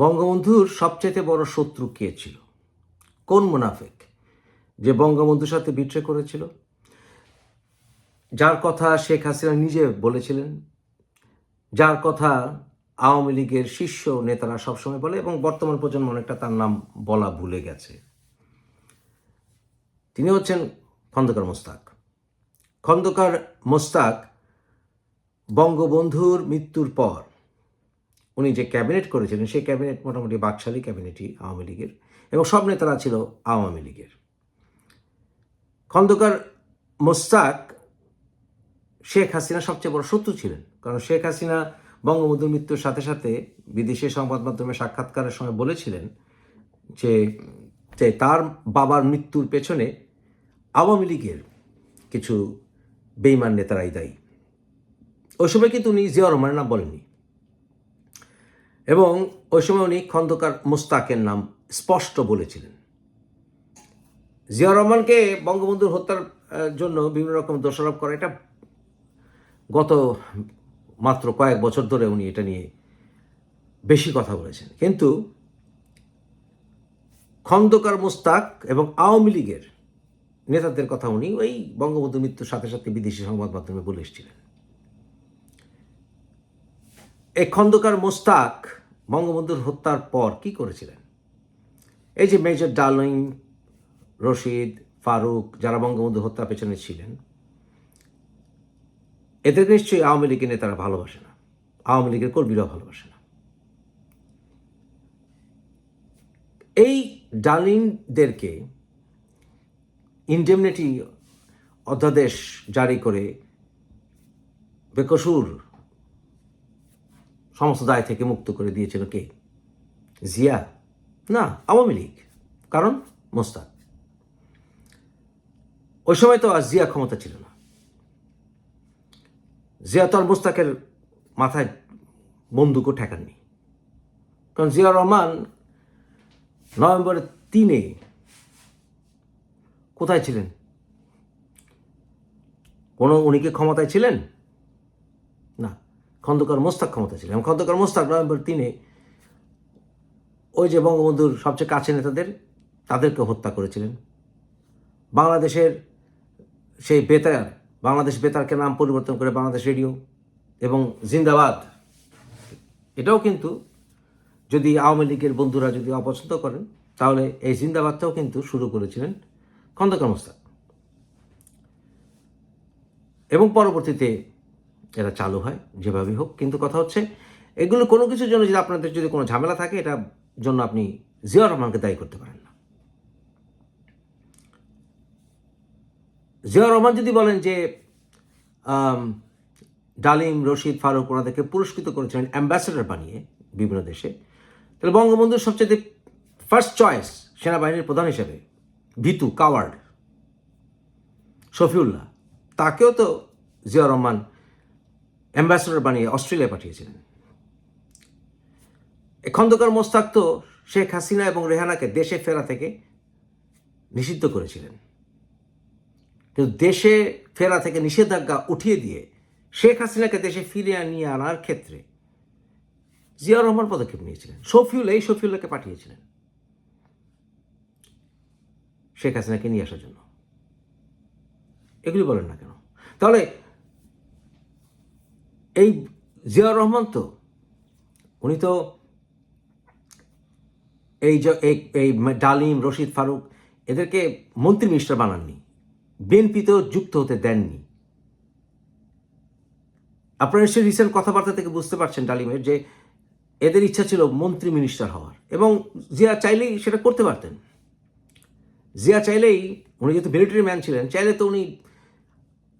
বঙ্গবন্ধুর সবচেয়ে বড় শত্রু কে ছিল? কোন মুনাফেক? যে বঙ্গবন্ধুর সাথে বিট্রে করেছিল? যার কথা শেখ হাসিনা নিজে বলেছিলেন, যার কথা আওয়ামী লীগের শীর্ষ নেতারা সবসময় বলে এবং বর্তমান প্রজন্ম অনেকটা তার নাম বলা ভুলে গেছে। তিনি হচ্ছেন খন্দকার মোস্তাক। খন্দকার মোস্তাক বঙ্গবন্ধুর মৃত্যুর পর উনি যে ক্যাবিনেট করেছিলেন, সেই ক্যাবিনেট মোটামুটি বাকশালী ক্যাবিনেটই আওয়ামী লীগের এবং সব নেতারা ছিল আওয়ামী লীগের। খন্দকার মোস্তাক শেখ হাসিনা সবচেয়ে বড় শত্রু ছিলেন। কারণ শেখ হাসিনা বঙ্গবন্ধুর মৃত্যুর সাথে সাথে বিদেশি সংবাদ মাধ্যমে সাক্ষাৎকারের সময় বলেছিলেন যে যে তার বাবার মৃত্যুর পেছনে আওয়ামী লীগের কিছু বেইমান নেতারাই দায়ী। ওই সময় কিন্তু উনি জিয়া রহমানের নাম বলেননি। এবং ওই সময় উনি খন্দকার মুস্তাকের নাম স্পষ্ট বলেছিলেন। জিয়া রহমানকে বঙ্গবন্ধুর হত্যার জন্য বিভিন্ন রকম দোষারোপ করা, এটা গত মাত্র কয়েক বছর ধরে উনি এটা নিয়ে বেশি কথা বলেছেন। কিন্তু খন্দকার মুস্তাক এবং আওয়ামী লীগের নেতাদের কথা উনি ওই বঙ্গবন্ধু মৃত্যুর সাথে সাথে বিদেশি সংবাদ মাধ্যমে বলে এসেছিলেন। এই খন্দকার মোস্তাক বঙ্গবন্ধুর হত্যার পর কি করেছিলেন? এই যে মেজর ডার্লিং, রশিদ, ফারুক যারা বঙ্গবন্ধু হত্যার পেছনে ছিলেন, এদের নিশ্চয়ই আওয়ামী লীগের নেতারা ভালোবাসে না। আওয়ামী লীগের কর্মীরাও ভালোবাসে না। এই ডার্লিংদেরকে ইন্ডেমনিটি অধ্যাদেশ জারি করে বেকসুর সমস্ত দায় থেকে মুক্ত করে দিয়েছিল কে? জিয়া? না, আওয়ামী লীগ। কারণ মোস্তাক। ওই সময় তো আর জিয়া ক্ষমতা ছিল না। জিয়া তো আর মোস্তাকের মাথায় বন্দুকও ঠেকাননি। কারণ জিয়া রহমান নভেম্বরের তিনে কোথায় ছিলেন? কোনো উনি কি ক্ষমতায় ছিলেন? না। খন্দকার মোস্তাক ক্ষমতা ছিলেন। খন্দকার মোস্তাক নভেম্বর তিনে ওই যে বঙ্গবন্ধুর সবচেয়ে কাছে নেতাদের, তাদেরকে হত্যা করেছিলেন। বাংলাদেশের সেই বেতার, বাংলাদেশ বেতারকে নাম পরিবর্তন করে বাংলাদেশ রেডিও এবং জিন্দাবাদ, এটাও কিন্তু যদি আওয়ামী লীগের বন্ধুরা যদি অপছন্দ করেন, তাহলে এই জিন্দাবাদটাও কিন্তু শুরু করেছিলেন খন্দকার মোস্তাক। এবং পরবর্তীতে এরা চালু হয়, যেভাবেই হোক। কিন্তু কথা হচ্ছে, এগুলো কোনো কিছুর জন্য যদি আপনাদের যদি কোনো ঝামেলা থাকে, এটার জন্য আপনি জিয়া রহমানকে দায়ী করতে পারেন না। জিয়া রহমান যদি বলেন যে ডালিম, রশিদ, ফারুক ওনাদেরকে পুরস্কৃত করেছিলেন অ্যাম্বাসেডর বানিয়ে বিভিন্ন দেশে, তাহলে বঙ্গবন্ধুর সবচেয়ে ফার্স্ট চয়েস সেনাবাহিনীর প্রধান হিসেবে ভিতু, কাওয়ার্ড, শফিউল্লাহ, তাকেও তো জিয়া রহমান অ্যাম্বাসেডর বানিয়ে অস্ট্রেলিয়া পাঠিয়েছিলেন। খন্দকার মোস্তাক তো শেখ হাসিনা এবং রেহানাকে দেশে ফেরা থেকে নিষিদ্ধ করেছিলেন। কিন্তু দেশে ফেরা থেকে নিষেধাজ্ঞা উঠিয়ে দিয়ে শেখ হাসিনাকে দেশে ফিরিয়ে নিয়ে আনার ক্ষেত্রে জিয়া রহমান পদক্ষেপ নিয়েছিলেন। শফিউল, এই শফিউল্লাহকে পাঠিয়েছিলেন। শেখ হাসিনাকে নিয়ে আসার জন্য। এগুলি বলেন না কেন? তাহলে এই জিয়াউর রহমান তো, উনি তো এই এই ডালিম, রশিদ ফারুক, এদেরকে মন্ত্রী মিনিস্টার বানাননি বিএনপিতেও যুক্ত হতে দেননি। আপনারা নিশ্চয়ই রিসেন্ট কথাবার্তা থেকে বুঝতে পারছেন ডালিমের যে এদের ইচ্ছা ছিল মন্ত্রী মিনিস্টার হওয়ার, এবং জিয়া চাইলেই সেটা করতে পারতেন। জিয়া চাইলেই, উনি যেহেতু মিলিটারি ম্যান ছিলেন, চাইলে তো উনি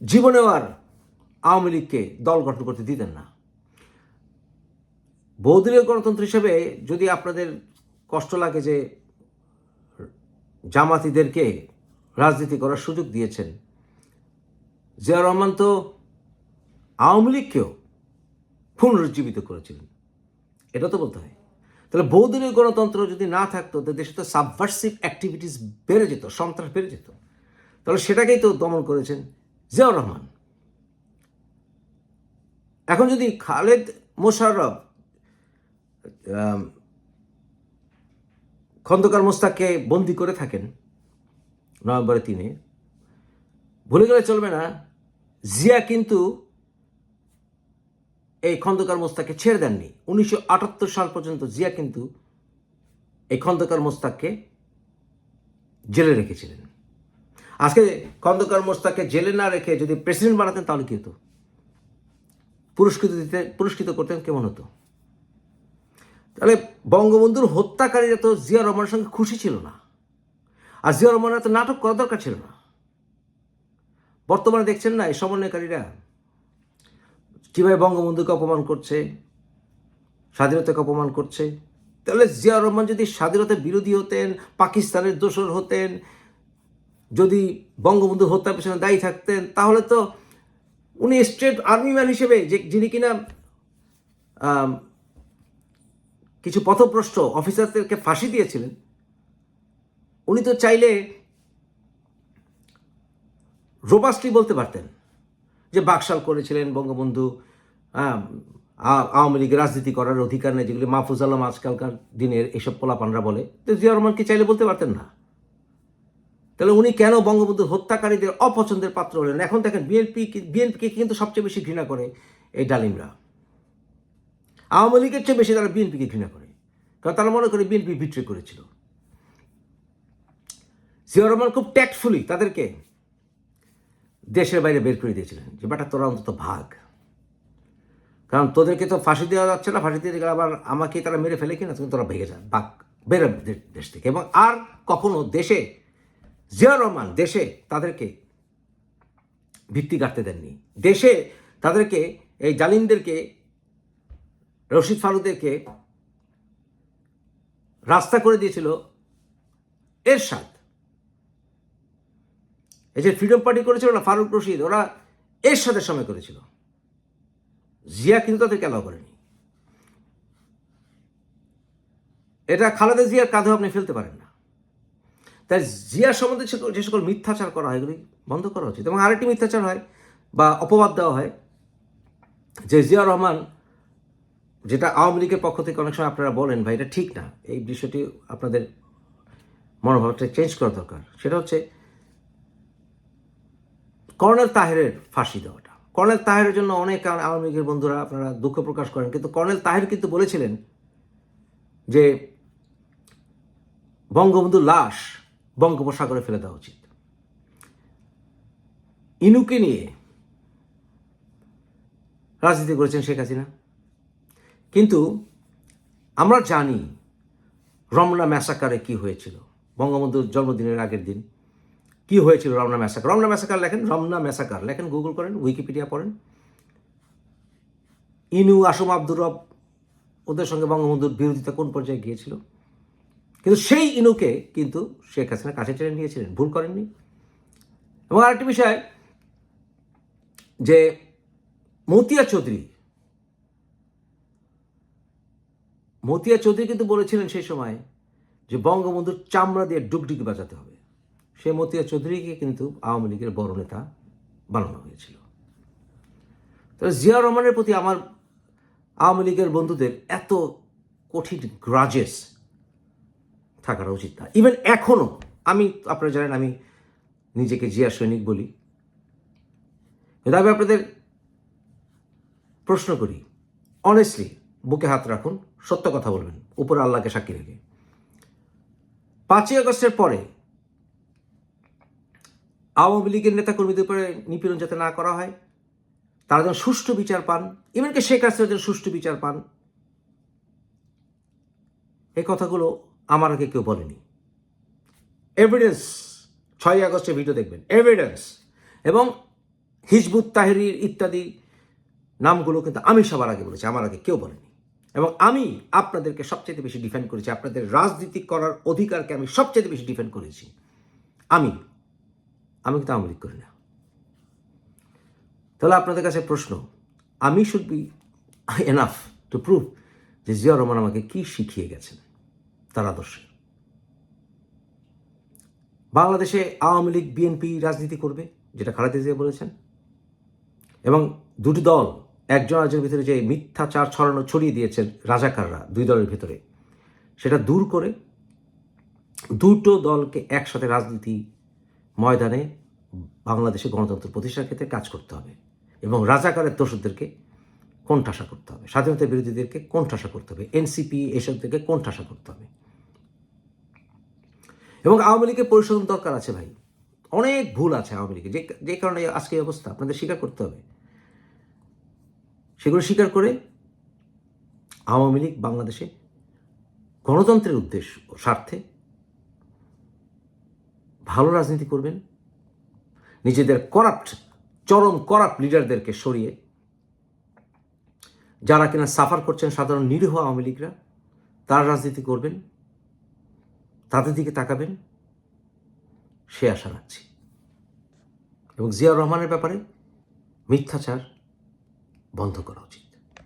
জীবনেও আর আওয়ামী লীগকে দল গঠন করতে দিতেন না। বহুদলীয় গণতন্ত্র হিসেবে যদি আপনাদের কষ্ট লাগে যে জামাতিদেরকে রাজনীতি করার সুযোগ দিয়েছেন জিয়া রহমান তো আওয়ামী লীগকেও পুনরুজ্জীবিত করেছিলেন। এটা তো বলতে হয়। তাহলে বহুদলীয় গণতন্ত্র যদি না থাকতো তো দেশে তো সাবভার্সিভ অ্যাক্টিভিটিস বেড়ে যেত, সন্ত্রাস বেড়ে যেত। তাহলে সেটাকেই তো দমন করেছেন জিয়াউর রহমান। এখন যদি খালেদ মোশাররফ খন্দকার মোস্তাককে বন্দি করে থাকেন নভেম্বরের তিনে, ভুলে গেলে চলবে না, জিয়া কিন্তু এই খন্দকার মোস্তাককে ছেড়ে দেননি। উনিশশো আটাত্তর সাল পর্যন্ত জিয়া কিন্তু এই খন্দকার মোস্তাককে জেলে রেখেছিলেন। আজকে খন্দকার মোস্তাককে জেলে না রেখে যদি প্রেসিডেন্ট বানাতেন তাহলে কি হতো? পুরস্কৃত দিতে, পুরস্কৃত করতেন কেমন হতো? তাহলে বঙ্গবন্ধুর হত্যাকারীরা তো জিয়া রহমানের সঙ্গে খুশি ছিল না। আর জিয়া রহমানের তো নাটক করা দরকার ছিল না। বর্তমানে দেখছেন না এই সমন্বয়কারীরা? কীভাবে বঙ্গবন্ধুকে অপমান করছে, স্বাধীনতাকে অপমান করছে? তাহলে জিয়া রহমান যদি স্বাধীনতার বিরোধী হতেন, পাকিস্তানের দোষর হতেন, যদি বঙ্গবন্ধু হত্যার পেছনে দায়ী থাকতেন, তাহলে তো উনি স্টেট আর্মি ম্যান হিসেবে যে, যিনি কিনা কিছু পথভ্রষ্ট অফিসারদেরকে ফাঁসি দিয়েছিলেন, উনি তো চাইলে রোবাস্টলি বলতে পারতেন যে, বাকশাল করেছিলেন বঙ্গবন্ধু আওয়ামী লীগের রাজনীতি করার অধিকার নেই, যেগুলি মাহফুজ আলম আজকালকার দিনের এইসব পোলাপানরা বলে। তো জিয়া রহমানকে চাইলে বলতে পারতেন না? তাহলে উনি কেন বঙ্গবন্ধু হত্যাকারীদের অপছন্দের পাত্র হলেন? এখন দেখেন বিএনপি বিএনপিকে কিন্তু সবচেয়ে বেশি ঘৃণা করে এই ডালিমরা। আওয়ামী লীগের চেয়ে বেশি তারা বিএনপিকে ঘৃণা করে। কারণ তারা মনে করে বিএনপি বিট্রে করেছিল। জিয়া রহমান খুব ট্যাক্টফুলি তাদেরকে দেশের বাইরে বের করে দিয়েছিলেন যে, বেটা, তোরা অন্তত ভাগ। কারণ তোদেরকে তো ফাঁসি দেওয়া যাচ্ছে না, ফাঁসি দিয়ে গেলে আবার আমাকে তারা মেরে ফেলে কিনা? তুমি তোরা ভেঙে যা, বাক, বেরো দে- দেশ থেকে। এবং আর কখনো দেশে জিয়া রহমান দেশে তাদেরকে ভিত্তি গাঁথতে দেননি। দেশে তাদেরকে, এই জালিমদেরকে, রশিদ ফারুকদেরকে রাস্তা করে দিয়েছিল এরশাদ। এই যে ফ্রিডম পার্টি করেছিল না, ফারুক রশিদ, ওরা এরশাদের সময় করেছিল। জিয়া কিন্তু তাদেরকে অ্যালাউ করেনি। এটা খালেদা জিয়ার কাঁধেও আপনি ফেলতে পারেন না। তাই জিয়ার সম্বন্ধে যে সকল- মিথ্যাচার করা হয়, এগুলি বন্ধ করা উচিত। এবং আরেকটি মিথ্যাচার হয় বা অপবাদ দেওয়া হয়, যে জিয়া রহমান, যেটা আওয়ামী লীগের পক্ষ থেকে অনেক সময় আপনারা বলেন, ভাই, এটা ঠিক না। এই বিষয়টি আপনাদের মনোভাবটা চেঞ্জ করা দরকার। সেটা হচ্ছে কর্নেল তাহেরের ফাঁসি দেওয়াটা। কর্নেল তাহেরের জন্য অনেক আওয়ামী লীগের বন্ধুরা আপনারা দুঃখ প্রকাশ করেন, কিন্তু কর্নেল তাহের কিন্তু বলেছিলেন যে বঙ্গবন্ধুর লাশ বঙ্গোপসাগরে ফেলে দেওয়া উচিত। ইনুকে নিয়ে রাজনীতি করেছেন শেখ হাসিনা। কিন্তু আমরা জানি রমনা ম্যাসাকারে কি হয়েছিল, বঙ্গবন্ধুর জন্মদিনের আগের দিন। কি হয়েছিল রমনা ম্যাসাকার? রমনা ম্যাসাকার লেখেন, রমনা ম্যাসাকার লেখেন, গুগল করেন, উইকিপিডিয়া পড়েন। ইনু আসম আব্দুর রব, ওদের সঙ্গে বঙ্গবন্ধুর বিরোধিতা কোন পর্যায়ে গিয়েছিল? কিন্তু সেই ইনুকে কিন্তু শেখ হাসিনা কাছে টেনে নিয়েছিলেন, ভুল করেননি। এবং আরেকটি বিষয়, যে মতিয়া চৌধুরী মতিয়া চৌধুরী কিন্তু বলেছিলেন সেই সময় যে বঙ্গবন্ধুর চামড়া দিয়ে ডুগডুগি বাজাতে হবে। সে মতিয়া চৌধুরীকে কিন্তু আওয়ামী লীগের বড় নেতা বানানো হয়েছিল। তবে জিয়া রহমানের প্রতি আমার আওয়ামী লীগের বন্ধুদের এত কঠিন গ্রাজেস থাকাটা উচিত না। ইভেন এখনও আমি, আপনারা জানেন, আমি নিজেকে জিয়া সৈনিক বলি। আমি আপনাদের প্রশ্ন করি অনেস্টলি বুকে হাত রাখুন, সত্য কথা বলবেন, উপরে আল্লাহকে সাক্ষী রেখে। পাঁচই আগস্টের পরে আওয়ামী লীগের নেতাকর্মীদের উপরে নিপীড়ন যাতে না করা হয়, তারা যেন সুষ্ঠু বিচার পান ইভেনকে শেখ হাসিনা যেন সুষ্ঠু বিচার পান, এই কথাগুলো আমার আগে কেউ বলেনি। এভিডেন্স ছয় আগস্টের ভিডিও দেখবেন। এভিডেন্স এবং হিজবুত তাহেরির ইত্যাদি নামগুলো কিন্তু আমি সবার আগে বলেছি, আমার আগে কেউ বলেনি। এবং আমি আপনাদেরকে সবচেয়ে বেশি ডিফেন্ড করেছি, আপনাদের রাজনীতি করার অধিকারকে আমি সবচেয়ে বেশি ডিফেন্ড করেছি। আমি আমি কিন্তু আওয়ামী লীগ করি না। তাহলে আপনাদের কাছে প্রশ্ন, আমি should be enough to prove যে জিয়া রহমান আমাকে কি শিখিয়ে গেছেন? তার আদর্শে বাংলাদেশে আওয়ামী লীগ বিএনপি রাজনীতি করবে, যেটা খালেদা জিয়া বলেছেন, এবং দুটি দল, একজন আরেকজনের ভিতরে যে মিথ্যাচার ছড়ানো, ছড়িয়ে দিয়েছেন রাজাকাররা, দুই দলের ভিতরে, সেটা দূর করে দুটো দলকে একসাথে রাজনীতি ময়দানে বাংলাদেশে গণতন্ত্র প্রতিষ্ঠার ক্ষেত্রে কাজ করতে হবে, এবং রাজাকারের দোষদেরকে কোণঠাসা করতে হবে, স্বাধীনতা বিরোধীদেরকে কোণঠাসা করতে হবে এনসিপি এসবদেরকে কোণঠাসা করতে হবে। এবং আওয়ামী লীগের পরিশোধন দরকার আছে ভাই। অনেক ভুল আছে আওয়ামী লীগের। যে যে কারণে আজকে অবস্থা, আপনাদের স্বীকার করতে হবে। সেগুলো স্বীকার করে আওয়ামী লীগ বাংলাদেশে গণতন্ত্রের উদ্দেশ্য, স্বার্থে ভালো রাজনীতি করবেন। নিজেদের করাপ্ট, চরম করাপ্ট লিডারদেরকে সরিয়ে যারা কিনা সাফার করছেন সাধারণ নিরীহ আওয়ামী লীগরা, তার রাজনীতি করবেন। তাদের দিকে তাকাবেন সে আশা রাখছি। এবং জিয়াউর রহমানের ব্যাপারে মিথ্যাচার বন্ধ করা উচিত।